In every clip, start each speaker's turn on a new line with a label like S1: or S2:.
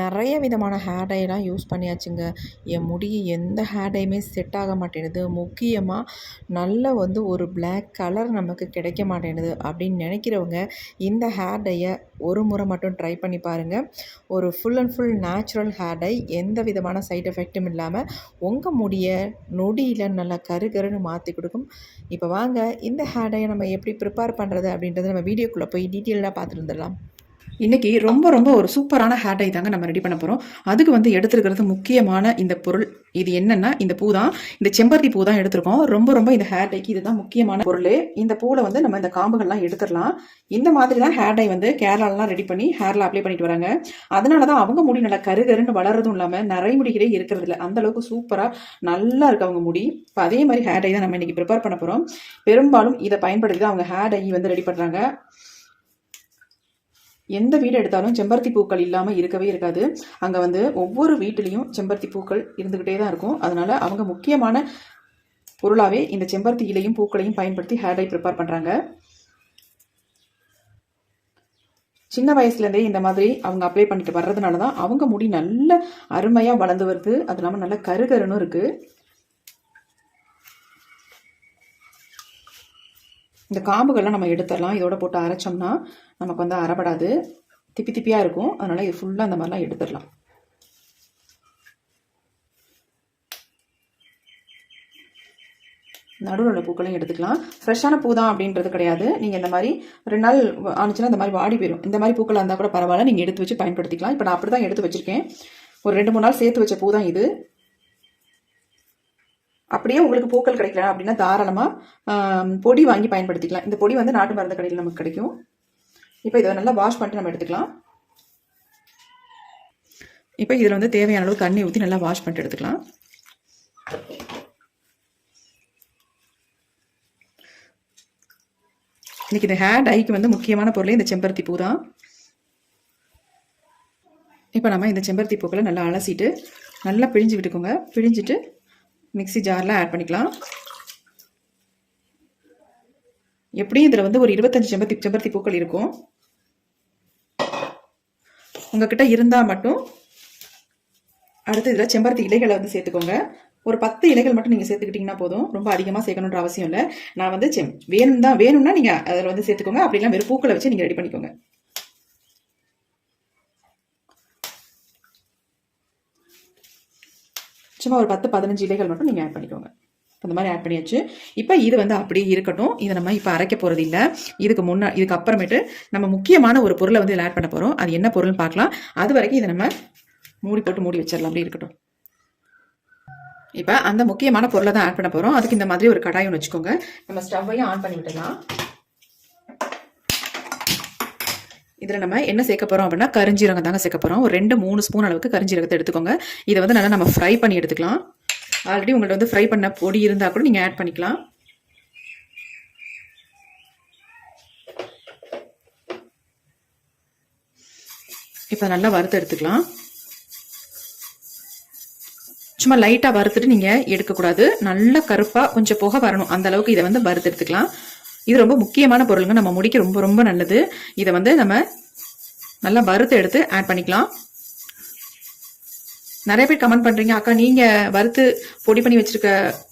S1: நிறைய விதமான hair டைலாம் use பண்ணியாச்சுங்க. என் முடி எந்த ஹேர் டையுமே செட் ஆக மாட்டேனுது. முக்கியமாக நல்ல வந்து ஒரு பிளாக் கலர் நமக்கு கிடைக்க மாட்டேனுது அப்படின்னு நினைக்கிறவங்க இந்த ஹேர் டையை ஒரு முறை மட்டும் ட்ரை பண்ணி பாருங்கள் ஒரு full and full natural hair dye எந்த விதமான சைட் எஃபெக்ட்டும் இல்லாமல் உங்கள் முடியை நொடியில் நல்லா கரு கருன்னு மாற்றி கொடுக்கும். இப்போ வாங்க இந்த ஹேர் டையை நம்ம எப்படி ப்ரிப்பேர் பண்ணுறது அப்படின்றத நம்ம வீடியோக்குள்ளே போய் டீட்டெயிலாக பார்த்துட்டு வந்துடலாம்.
S2: இன்றைக்கி ரொம்ப ரொம்ப ஒரு சூப்பரான ஹேர் டை தாங்க நம்ம ரெடி பண்ண போகிறோம் அதுக்கு வந்து எடுத்துருக்கிறது முக்கியமான இந்த பொருள். இது என்னென்னா இந்த பூ தான். இந்த செம்பருத்தி பூ தான் எடுத்திருக்கோம். ரொம்ப ரொம்ப இந்த ஹேர் டைக்கு இதுதான் முக்கியமான பொருள். இந்த பூவில் வந்து நம்ம இந்த காம்புகள்லாம் எடுத்துடலாம் இந்த மாதிரி தான் ஹேர் டை வந்து கேரளாலாம் ரெடி பண்ணி ஹேரில் அப்ளை பண்ணிட்டு வராங்க. அதனால தான் அவங்க முடி நல்லா கருகருன்னு வளர்றதும் இல்லாமல் நிறைய முடிகளே இருக்கிறது இல்லை. அந்த அளவுக்கு சூப்பராக நல்லா இருக்கு அவங்க முடி. இப்போ அதே மாதிரி ஹேர் டை தான் நம்ம இன்றைக்கி ப்ரிப்பேர் பண்ண போகிறோம் பெரும்பாலும் இதை பயன்படுத்தி தான் அவங்க ஹேர் டை வந்து ரெடி பண்ணுறாங்க எந்த வீடு எடுத்தாலும் செம்பருத்தி பூக்கள் இல்லாமல் இருக்கவே இருக்காது. அங்கே வந்து ஒவ்வொரு வீட்டிலையும் செம்பருத்தி பூக்கள் இருந்துக்கிட்டே தான் இருக்கும். அதனால அவங்க முக்கியமான பொருளாகவே இந்த செம்பருத்தி இலையும் பூக்களையும் பயன்படுத்தி ஹேர் டை ப்ரிப்பேர் பண்ணுறாங்க சின்ன வயசுலேருந்தே இந்த மாதிரி அவங்க அப்ளை பண்ணிட்டு வர்றதுனால தான் அவங்க முடி நல்ல அருமையாக வளர்ந்து வருது. அது இல்லாமல் நல்ல கருகருன்னு இருக்குது இந்த காம்புகள்லாம் நம்ம எடுத்துடலாம். இதோட போட்டு அரைச்சோம்னா நமக்கு வந்து அறப்படாது. திப்பி திப்பியாக இருக்கும். அதனால் இது ஃபுல்லாக அந்த மாதிரிலாம் எடுத்துடலாம். நடுவில் உள்ள பூக்களையும் எடுத்துக்கலாம். ஃப்ரெஷ்ஷான பூ தான் அப்படின்றது கிடையாது. நீங்கள் இந்த மாதிரி ரெண்டு நாள் ஆனிச்சுன்னா இந்த மாதிரி வாடி போயிடும் இந்த மாதிரி பூக்களாக இருந்தால் கூட பரவாயில்ல. நீங்கள் எடுத்து வச்சு பயன்படுத்திக்கலாம். இப்போ நான் அப்படி தான் எடுத்து வச்சுருக்கேன். ஒரு ரெண்டு மூணு நாள் சேர்த்து வச்ச பூ தான் இது. அப்படியே உங்களுக்கு பூக்கள் கிடைக்கல அப்படின்னா தாராளமாக பொடி வாங்கி பயன்படுத்திக்கலாம். இந்த பொடி வந்து நாட்டு மருந்து கடையில் நமக்கு கிடைக்கும். இப்போ இதை நல்லா வாஷ் பண்ணிட்டு நம்ம எடுத்துக்கலாம். இப்போ இதில் வந்து தேவையான அளவு தண்ணி ஊற்றி நல்லா வாஷ் பண்ணிட்டு எடுத்துக்கலாம். இன்னைக்கு இந்த ஹேர் டைக்கு வந்து முக்கியமான பொருளே இந்த செம்பருத்தி பூ தான். இப்போ நம்ம இந்த செம்பருத்தி பூக்களை நல்லா அலசிட்டு நல்லா பிழிஞ்சு விட்டுக்கோங்க. பிழிஞ்சிட்டு மிக்ஸி ஜாரில் ஆட் பண்ணிக்கலாம். எப்படியும் இதில் வந்து ஒரு இருபத்தஞ்சி செம்பருத்தி செம்பருத்தி பூக்கள் இருக்கும். உங்ககிட்ட இருந்தால் மட்டும் அடுத்து இதில் செம்பருத்தி இலைகளை வந்து சேர்த்துக்கோங்க. ஒரு பத்து இலைகள் மட்டும் நீங்கள் சேர்த்துக்கிட்டிங்கன்னா போதும். ரொம்ப அதிகமாக சேர்க்கணுன்ற அவசியம் இல்லை. நான் வந்து செம் வேணும் தான் வேணும்னா நீங்கள் அதில் வந்து சேர்த்துக்கோங்க. அப்படிலாம் வெறும் பூக்களை வச்சு நீங்கள் ரெடி பண்ணிக்கோங்க. சும்மா ஒரு பத்து பதினஞ்சு இலைகள் மட்டும் நீங்கள் ஆட் பண்ணிக்கோங்க. அந்த மாதிரி ஆட் பண்ணியாச்சு. இப்போ இது வந்து அப்படியே இருக்கட்டும். இதை நம்ம இப்போ அரைக்க போகிறது இல்லை. இதுக்கு முன்னா இதுக்கு அப்புறமேட்டு நம்ம முக்கியமான ஒரு பொருளை வந்து இதில் ஆட் பண்ண போகிறோம் அது என்ன பொருள்னு பார்க்கலாம். அது வரைக்கும் இதை நம்ம மூடி போட்டு மூடி வச்சிடலாம். அப்படி இருக்கட்டும். இப்போ அந்த முக்கியமான பொருளை தான் ஆட் பண்ண போகிறோம் அதுக்கு இந்த மாதிரி ஒரு கடாயம் வச்சுக்கோங்க. நம்ம ஸ்டவ்வையும் ஆன் பண்ணி விட்டுலாம் இதில் நம்ம என்ன சேர்க்க போகிறோம் அப்படின்னா கரிஞ்சீரகம் தாங்க சேர்க்க போகிறோம் ஒரு ரெண்டு மூணு ஸ்பூன் அளவுக்கு கரிஞ்சீரகத்தை எடுத்துக்கோங்க. இதை வந்து நல்லா நம்ம ஃப்ரை பண்ணி எடுத்துக்கலாம். ஆல்ரெடி உங்கள்ட்ட வந்து ஃப்ரை பண்ண பொடி இருந்தால் கூட நீங்கள் ஆட் பண்ணிக்கலாம். இப்போ நல்லா வறுத்து எடுத்துக்கலாம். சும்மா லைட்டாக வறுத்துட்டு நீங்கள் எடுக்கக்கூடாது. நல்லா கருப்பாக கொஞ்சம் புகை வரணும். அந்த அளவுக்கு இதை வந்து வறுத்து எடுத்துக்கலாம். இது ரொம்ப முக்கியமான பொருளுங்க. நம்ம முடிக்க ரொம்ப ரொம்ப நல்லது. இதை வந்து நம்ம நல்லா வறுத்து எடுத்து ஆட் பண்ணிக்கலாம். நிறைய பேர் கமெண்ட் பண்றீங்க. அக்கா நீங்க வறுத்து பொடி பண்ணி வச்சிருக்க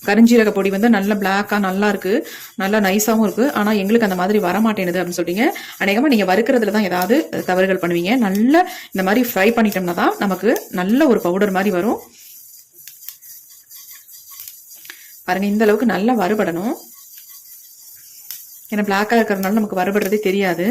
S2: கருஞ்சீரக பொடி வந்து நல்ல பிளாக்கா நல்லா இருக்கு. நல்லா நைஸாவும் இருக்கு. ஆனா எங்களுக்கு அந்த மாதிரி வர மாட்டேனுது அப்படின்னு சொல்றீங்க. அநேகமா நீங்க வறுக்கிறதுல தான் ஏதாவது தவறுகள் பண்ணுவீங்க. நல்ல இந்த மாதிரி ஃப்ரை பண்ணிட்டோம்னா தான் நமக்கு நல்ல ஒரு பவுடர் மாதிரி வரும். பாருங்க இந்த அளவுக்கு நல்லா வறுபடணும். ஏன்னா பிளாக்கா இருக்கிறதுனால நமக்கு வறுபடுறதே தெரியாது.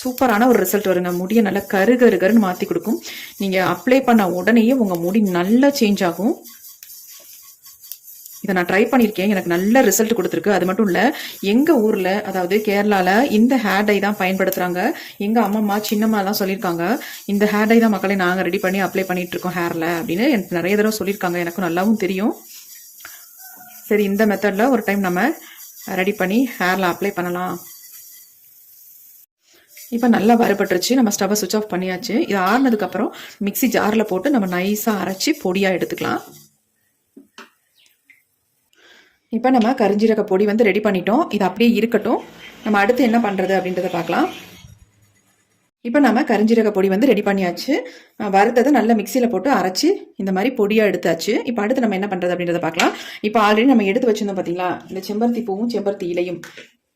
S2: சூப்பரான ஒரு ரிசல்ட் வருங்க முடியை நல்லா கரு கருன்னு மாற்றி கொடுக்கும். நீங்கள் அப்ளை பண்ண உடனேயே உங்கள் முடி நல்லா சேஞ்ச் ஆகும். இதை நான் ட்ரை பண்ணியிருக்கேன். எனக்கு நல்ல ரிசல்ட் கொடுத்துருக்கு. அது மட்டும் இல்லை எங்கள் ஊரில் அதாவது கேரளாவில் இந்த ஹேர் டை தான் பயன்படுத்துகிறாங்க எங்கள் அம்மம்மா சின்னம்மாலாம் சொல்லியிருக்காங்க இந்த ஹேர் டை தான் மக்களை நாங்கள் ரெடி பண்ணி அப்ளை பண்ணிட்டு இருக்கோம் ஹேரில் அப்படின்னு எனக்கு நிறைய தடவை சொல்லியிருக்காங்க. எனக்கும் நல்லாவும் தெரியும். சரி இந்த மெத்தடில் ஒரு டைம் நம்ம ரெடி பண்ணி ஹேரில் அப்ளை பண்ணலாம். இப்போ நல்லா வறுபட்டுருச்சு. நம்ம ஸ்டவ்வை சுவிச் ஆஃப் பண்ணியாச்சு. இது ஆறுனதுக்கப்புறம் மிக்ஸி ஜாரில் போட்டு நம்ம நைஸாக அரைச்சி பொடியாக எடுத்துக்கலாம். இப்போ நம்ம கரிஞ்சீரக பொடி வந்து ரெடி பண்ணிட்டோம். இது அப்படியே இருக்கட்டும். நம்ம அடுத்து என்ன பண்ணுறது அப்படின்றத பார்க்கலாம். இப்போ நம்ம கரிஞ்சீரக பொடி வந்து ரெடி பண்ணியாச்சு. வறுத்ததை நல்லா மிக்சியில் போட்டு அரைச்சி இந்த மாதிரி பொடியாக எடுத்தாச்சு. இப்போ அடுத்து நம்ம என்ன பண்ணுறது அப்படின்றத பார்க்கலாம். இப்போ ஆல்ரெடி நம்ம எடுத்து வச்சிருந்தோம் பார்த்தீங்களா இந்த செம்பருத்தி பூவும் செம்பருத்தி இலையும்.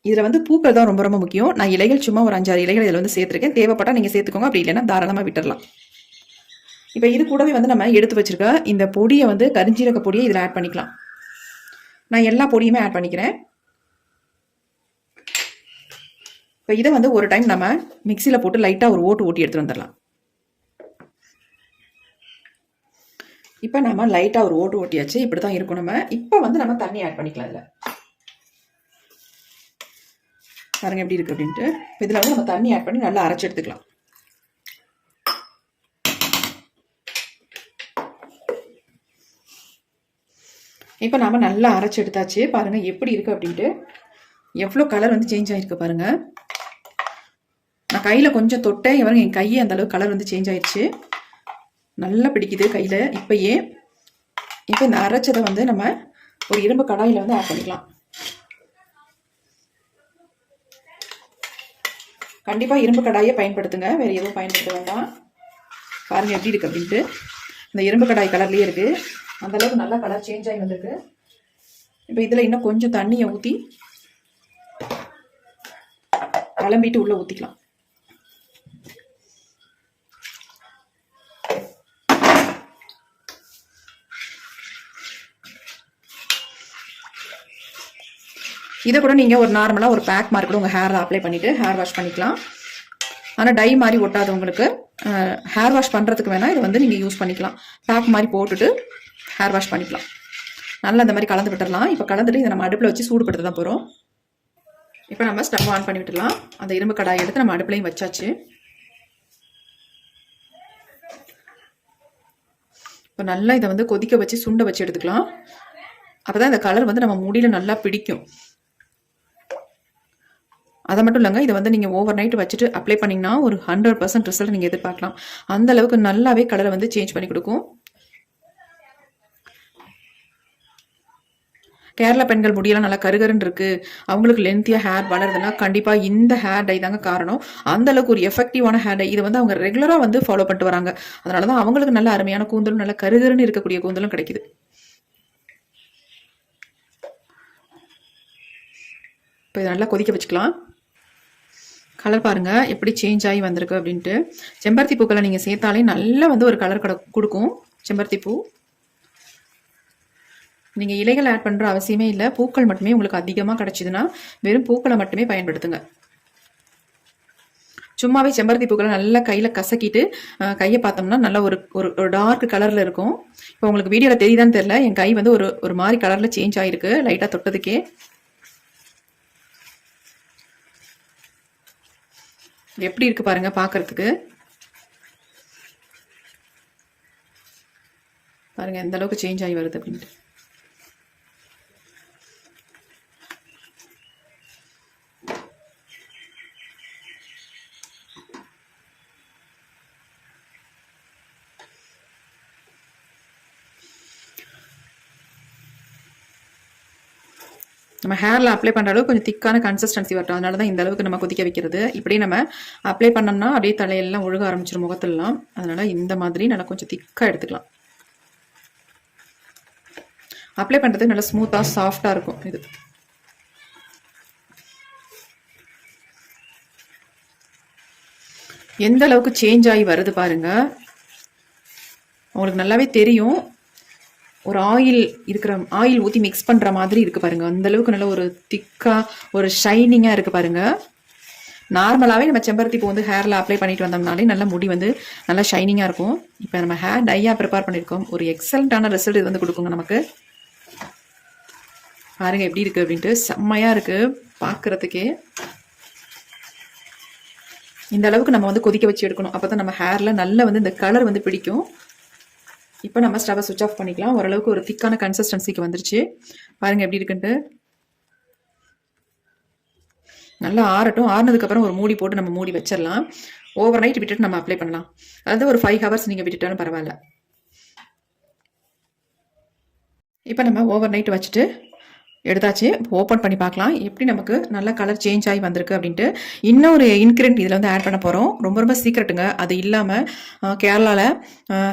S2: இதில் வந்து பூக்கள் தான் ரொம்ப ரொம்ப முக்கியம். நான் இலைகள் சும்மா ஒரு அஞ்சாறு இலைகள் இதில் வந்து சேர்த்துருக்கேன். தேவைப்பட்டால் நீங்கள் சேர்த்துக்கோங்க. அப்படி இல்லைன்னா தாராளமாக விட்டுடலாம் இப்போ இது கூடவே வந்து நம்ம எடுத்து வச்சிருக்க இந்த பொடியை வந்து கரிஞ்சீரக பொடியை இதில் ஆட் பண்ணிக்கலாம். நான் எல்லா பொடியுமே ஆட் பண்ணிக்கிறேன். இப்போ இதை வந்து ஒரு டைம் நம்ம மிக்சியில் போட்டு லைட்டாக ஒரு ஓட்டு ஓட்டி எடுத்துகிட்டு வந்துடலாம். இப்போ நம்ம லைட்டாக ஒரு ஓட்டு ஓட்டியாச்சு. இப்படி தான் இருக்கும் நம்ம. இப்போ வந்து நம்ம தண்ணி ஆட் பண்ணிக்கலாம் இதில். பாருங்க எப்படி இருக்கு அப்படின்ட்டு. இதில் வந்து நம்ம தண்ணி ஆட் பண்ணி நல்லா அரைச்சி எடுத்துக்கலாம். இப்போ நாம் நல்லா அரைச்சி எடுத்தாச்சு. பாருங்க எப்படி இருக்கு அப்படின்ட்டு. எவ்வளோ கலர் வந்து சேஞ்ச் ஆயிருக்கு பாருங்க. நான் கையில் கொஞ்சம் தொட்டேன். இவருங்க என் கையை அந்த அளவுக்கு கலர் வந்து சேஞ்ச் ஆயிடுச்சு. நல்லா பிடிக்குது கையில். இப்பயே இப்போ இந்த அரைச்சதை வந்து நம்ம ஒரு இரும்பு கடாயில் வந்து ஆட் பண்ணிக்கலாம். கண்டிப்பாக இரும்பு கடாயை பயன்படுத்துங்க. வேறு எதுவும் பயன்படுத்த வேண்டாம். பாருங்கள் எப்படி இருக்குது அப்படின்ட்டு. இந்த இரும்பு கடாய் கலர்லேயே இருக்குது அந்தளவுக்கு நல்லா கலர் சேஞ்ச் ஆகி வந்திருக்கு. இப்போ இதில் இன்னும் கொஞ்சம் தண்ணியை ஊற்றி கிளம்பிட்டு உள்ளே ஊற்றிக்கலாம் இதை கூட நீங்கள் ஒரு நார்மலாக ஒரு பேக் மாதிரி கூட உங்கள் ஹேரில் அப்ளை பண்ணிவிட்டு ஹேர் வாஷ் பண்ணிக்கலாம். ஆனால் டை மாதிரி ஒட்டாதவங்களுக்கு ஹேர் வாஷ் பண்ணுறதுக்கு வேணால் இதை வந்து நீங்கள் யூஸ் பண்ணிக்கலாம். பேக் மாதிரி போட்டுட்டு ஹேர் வாஷ் பண்ணிக்கலாம். நல்லா இந்த மாதிரி கலந்து விட்டுடலாம் இப்போ கலந்துட்டு இதை நம்ம அடுப்பில் வச்சு சூடுபடுத்த தான் போகிறோம் இப்போ நம்ம ஸ்டவ் ஆன் பண்ணி விட்டுடலாம். அந்த இரும்பு கடாயை எடுத்து நம்ம அடுப்புலையும் வச்சாச்சு. இப்போ நல்லா இதை வந்து கொதிக்க வச்சு சுண்டை வச்சு எடுத்துக்கலாம். அப்போ தான் இந்த கலர் வந்து நம்ம முடியில நல்லா பிடிக்கும். அதை மட்டும் இல்லைங்க இதை வந்து நீங்கள் ஓவர் நைட் வச்சுட்டு அப்ளை பண்ணிங்கன்னா ஒரு ஹண்ட்ரட் பர்சன்ட் ரிசல்ட் நீங்கள் எதிர்பார்க்கலாம். அந்த அளவுக்கு நல்லாவே கலரை வந்து சேஞ்ச் பண்ணி கொடுக்கும். கேரளா பெண்கள் முடியெல்லாம் நல்லா கருகருன்னு இருக்கு. அவங்களுக்கு லென்த்தியாக ஹேர் வளருதுன்னா கண்டிப்பாக இந்த ஹேர் டை தாங்க காரணம். அந்த அளவுக்கு ஒரு எஃபெக்டிவான ஹேர் டை இதை வந்து அவங்க ரெகுலராக வந்து ஃபாலோ பண்ணிட்டு வராங்க. அதனால தான் அவங்களுக்கு நல்ல அருமையான கூந்தலும் நல்ல கருகருன்னு இருக்கக்கூடிய கூந்தலும் கிடைக்குது. இப்போ இதை நல்லா கொதிக்க வச்சுக்கலாம். கலர் பாருங்கள் எப்படி சேஞ்ச் ஆகி வந்திருக்கு அப்படின்ட்டு. செம்பருத்தி பூக்களை நீங்கள் சேர்த்தாலே நல்லா வந்து ஒரு கலர் கட கொடுக்கும். செம்பருத்தி பூ. நீங்கள் இலைகள் ஆட் பண்ணுற அவசியமே இல்லை. பூக்கள் மட்டுமே உங்களுக்கு அதிகமாக கிடச்சிதுன்னா வெறும் பூக்களை மட்டுமே பயன்படுத்துங்க. சும்மாவே செம்பருத்தி பூக்களை நல்லா கையில் கசக்கிட்டு கையை பார்த்தோம்னா நல்லா ஒரு ஒரு ஒரு டார்க் கலரில் இருக்கும். இப்போ உங்களுக்கு வீடியோவில் தெரியுதான்னு தெரில என் கை வந்து ஒரு ஒரு மாதிரி கலரில் சேஞ்ச் ஆகிருக்கு லைட்டாக தொட்டதுக்கே. எப்படி இருக்கு பாருங்க பார்க்கறதுக்கு பாருங்க எந்த அளவுக்கு சேஞ்ச் ஆகி வருது அப்படின்ட்டு. ஹேரில் அப்ளை பண்ணுற அளவுக்கு கொஞ்சம் திக்கான கன்சிஸ்டன்சி வரட்டும். அதனால தான் இந்த அளவுக்கு நம்ம கொதிக்க வைக்கிறது. இப்படி நம்ம அப்ளை பண்ணோம்னா அப்படியே தலையெல்லாம் ஒழுக ஆரம்பிச்சிடும் முகத்துலலாம். அதனால இந்த மாதிரி நல்லா கொஞ்சம் திக்காக எடுத்துக்கலாம். அப்ளை பண்ணுறதுக்கு நல்லா ஸ்மூத்தாக சாஃப்டாக இருக்கும் இது. எந்த அளவுக்கு சேஞ்ச் ஆகி வருது பாருங்க. உங்களுக்கு நல்லாவே தெரியும். ஒரு ஆயில் இருக்கிற ஆயில் ஊற்றி மிக்ஸ் பண்ணுற மாதிரி இருக்குது பாருங்கள் அந்த அளவுக்கு நல்ல ஒரு திக்காக ஒரு ஷைனிங்காக இருக்குது பாருங்கள் நார்மலாகவே நம்ம செம்பருத்தி பூ வந்து ஹேரில் அப்ளை பண்ணிட்டு வந்தோம்னாலே நல்ல முடி வந்து நல்லா ஷைனிங்காக இருக்கும். இப்போ நம்ம ஹேர் டையாக ப்ரிப்பேர் பண்ணியிருக்கோம் ஒரு எக்ஸலண்ட்டான ரிசல்ட் இது வந்து கொடுக்குங்க நமக்கு. பாருங்கள் எப்படி இருக்குது அப்படின்ட்டு. செம்மையாக இருக்குது பார்க்குறதுக்கே இந்த அளவுக்கு நம்ம வந்து கொதிக்க வச்சு எடுக்கணும். அப்போ தான் நம்ம ஹேரில் நல்ல வந்து இந்த கலர் வந்து பிடிக்கும். இப்போ நம்ம ஸ்டவ்வை சுவிச் ஆஃப் பண்ணிக்கலாம். ஓரளவுக்கு ஒரு திக்கான கன்சிஸ்டன்சிக்கு வந்துருச்சு. பாருங்கள் எப்படி இருக்குன்ட்டு. நல்லா ஆறட்டும். ஆறுனதுக்கப்புறம் ஒரு மூடி போட்டு நம்ம மூடி வச்சிடலாம். ஓவர் நைட் விட்டுட்டு நம்ம அப்ளை பண்ணலாம். அதாவது ஒரு ஃபைவ் ஹவர்ஸ் நீங்கள் விட்டுட்டாலும் பரவாயில்ல. இப்போ நம்ம ஓவர் நைட் வச்சுட்டு எடுத்தாச்சு. ஓப்பன் பண்ணி பார்க்கலாம். எப்படி நமக்கு நல்ல கலர் சேஞ்ச் ஆகி வந்திருக்கு அப்படின்ட்டு இன்னொரு இன்க்ரீடியன்ட் இதில் வந்து ஆட் பண்ண போகிறோம் ரொம்ப ரொம்ப சீக்ரெட்டுங்க அது இல்லாமல் கேரளாவில்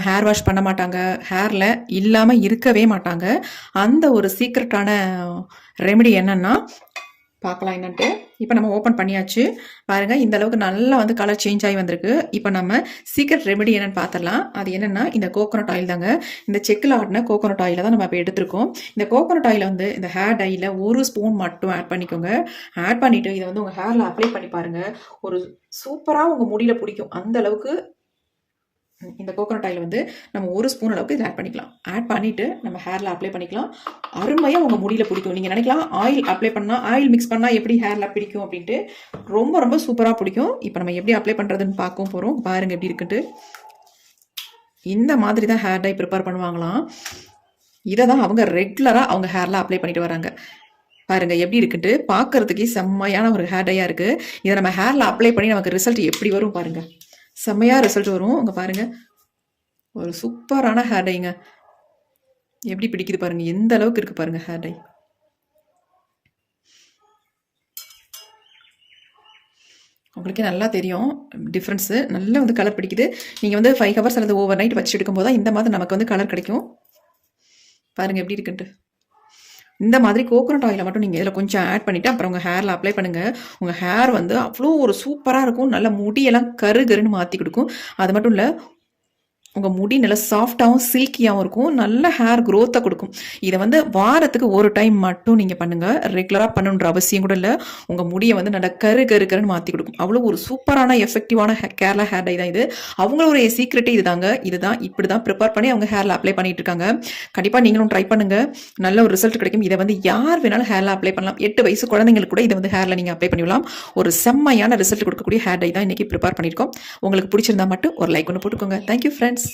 S2: ஹேர் வாஷ் பண்ண மாட்டாங்க. ஹேரில் இல்லாமல் இருக்கவே மாட்டாங்க. அந்த ஒரு சீக்ரெட்டான ரெமெடி என்னன்னா பார்க்கலாம் என்னன்ட்டு. இப்போ நம்ம ஓப்பன் பண்ணியாச்சு. பாருங்க இந்த அளவுக்கு நல்லா வந்து கலர் சேஞ்ச் ஆகி வந்திருக்கு. இப்போ நம்ம சீக்ரெட் ரெமெடி என்னென்னு பார்த்துடலாம் அது என்னென்னா இந்த கோகோனட் ஆயில் தாங்க. இந்த செக்கில் ஆடின கோகோனட் ஆயிலை தான் நம்ம இப்போ எடுத்திருக்கோம். இந்த கோகோனட் ஆயில வந்து இந்த ஹேர் டையில் ஒரு ஸ்பூன் மட்டும் ஆட் பண்ணிக்கோங்க. ஆட் பண்ணிவிட்டு இதை வந்து உங்கள் ஹேரில் அப்ளை பண்ணி பாருங்கள் ஒரு சூப்பராக உங்கள் முடியில பிடிக்கும். அந்த அளவுக்கு இந்த கோகோனட் ஆயில் வந்து நம்ம ஒரு ஸ்பூன் அளவுக்கு இதில் ஆட் பண்ணிக்கலாம். ஆட் பண்ணிவிட்டு நம்ம ஹேரில் அப்ளை பண்ணிக்கலாம். அருமையாக உங்கள் முடியில் பிடிக்கும். நீங்கள் நினைக்கலாம் ஆயில் அப்ளை பண்ணால் ஆயில் மிக்ஸ் பண்ணால் எப்படி ஹேரில் பிடிக்கும் அப்படின்ட்டு ரொம்ப ரொம்ப சூப்பராக பிடிக்கும். இப்போ நம்ம எப்படி அப்ளை பண்ணுறதுன்னு பார்க்கவும் போகிறோம் பாருங்கள் எப்படி இருக்குன்ட்டு. இந்த மாதிரி தான் ஹேர் டை ப்ரிப்பேர் பண்ணுவாங்களாம். இதை தான் அவங்க ரெகுலராக அவங்க ஹேரில் அப்ளை பண்ணிட்டு வராங்க. பாருங்க எப்படி இருக்குன்ட்டு. பார்க்கறதுக்கே செம்மையான ஒரு ஹேர் டையாக இருக்குது இதை நம்ம ஹேரில் அப்ளை பண்ணி நமக்கு ரிசல்ட் எப்படி வரும் பாருங்கள் செம்மையாக ரிசல்ட் வரும். அங்கே பாருங்கள் ஒரு சூப்பரான ஹேர் டைங்க எப்படி பிடிக்குது பாருங்கள் எந்த அளவுக்கு இருக்குது பாருங்கள் ஹேர் டை உங்களுக்கே நல்லா தெரியும். டிஃப்ரென்ஸு நல்லா வந்து கலர் பிடிக்குது. நீங்கள் வந்து ஃபைவ் ஹவர்ஸ் அல்லது ஓவர் நைட் வச்சு எடுக்கும்போது தான் இந்த மாதிரி நமக்கு வந்து கலர் கிடைக்கும். பாருங்கள் எப்படி இருக்குன்ட்டு. இந்த மாதிரி கோகோனட் ஆயிலை மட்டும் நீங்கள் இதில் கொஞ்சம் ஆட் பண்ணிவிட்டு அப்புறம் உங்கள் ஹேரில் அப்ளை பண்ணுங்கள் உங்கள் ஹேர் வந்து அவ்வளோ ஒரு சூப்பராக இருக்கும். நல்ல முடியெல்லாம் கரு கருன்னு மாற்றி கொடுக்கும். அது மட்டும் இல்லை உங்கள் முடி நல்லா சாஃப்டாகவும் சில்கியாகவும் இருக்கும். நல்ல ஹேர் க்ரோத்தை கொடுக்கும். இதை வந்து வாரத்துக்கு ஒரு டைம் மட்டும் நீங்கள் பண்ணுங்கள் ரெகுலராக பண்ணணுன்ற அவசியம் கூட இல்லை. உங்கள் முடியை வந்து நல்லா கரு கரு கருன்னு மாற்றி கொடுக்கும். அவ்வளோ ஒரு சூப்பரான எஃபெக்டிவான கேரளா ஹேர் டை தான் இது. அவங்களுடைய சீக்ரெட்டே இதுதாங்க. இதுதான் இப்படி தான் ப்ரிப்பேர் பண்ணி அவங்க ஹேரில் அப்ளை பண்ணிட்டு இருக்காங்க. கண்டிப்பாக நீங்களும் ட்ரை பண்ணுங்கள் நல்ல ஒரு ரிசல்ட் கிடைக்கும். இதை வந்து யார் வேணாலும் ஹேரில் அப்ளை பண்ணலாம். எட்டு வயசு குழந்தைங்களுக்கு கூட இதை வந்து ஹேரில் நீங்கள் அப்ளை பண்ணிடலாம். ஒரு செம்மையான ரிசல்ட் கொடுக்கக்கூடிய ஹேர் டை தான் இன்றைக்கி ப்ரிப்பேர் பண்ணியிருக்கோம். உங்களுக்கு பிடிச்சிருந்தா மட்டும் ஒரு லைக் ஒன்று போட்டுக்கோங்க. Thank you friends